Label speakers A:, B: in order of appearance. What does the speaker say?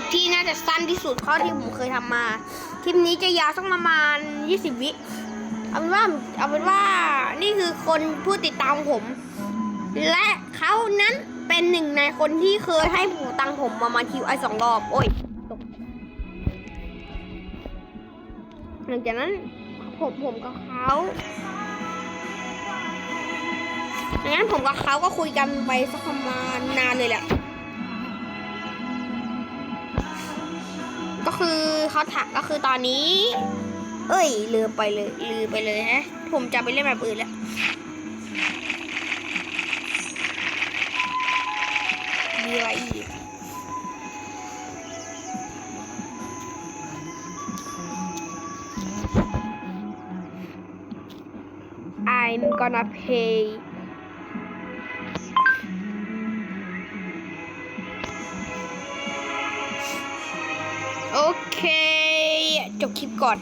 A: ปที่น่าจะสั้นที่สุดเท่าที่ผมเคยทำมา คลิปนี้จะยาวสักประมาณ 20 วิเอาเป็นว่าเอาเป็นว่านี่คือคนผู้ติดตามผม และเขานั้นเป็นหนึ่งในคนที่เคยให้ผมตังผมมามาคิวไอสองรอบ โอ้ยตกหลังจากนั้นผมผมกับเขาดังนั้นผมกับเขาก็คุยกันไปสักประมาณนานเลยแหละ ก็คือเขาถักก็คือตอนนี้ เอ้ยลืมไปเลยลืมไปเลยฮะ ผมจะไปเล่นแบบอื่นแล้วมีอะไรอีก I'm gonna pay จบคลิปก่อน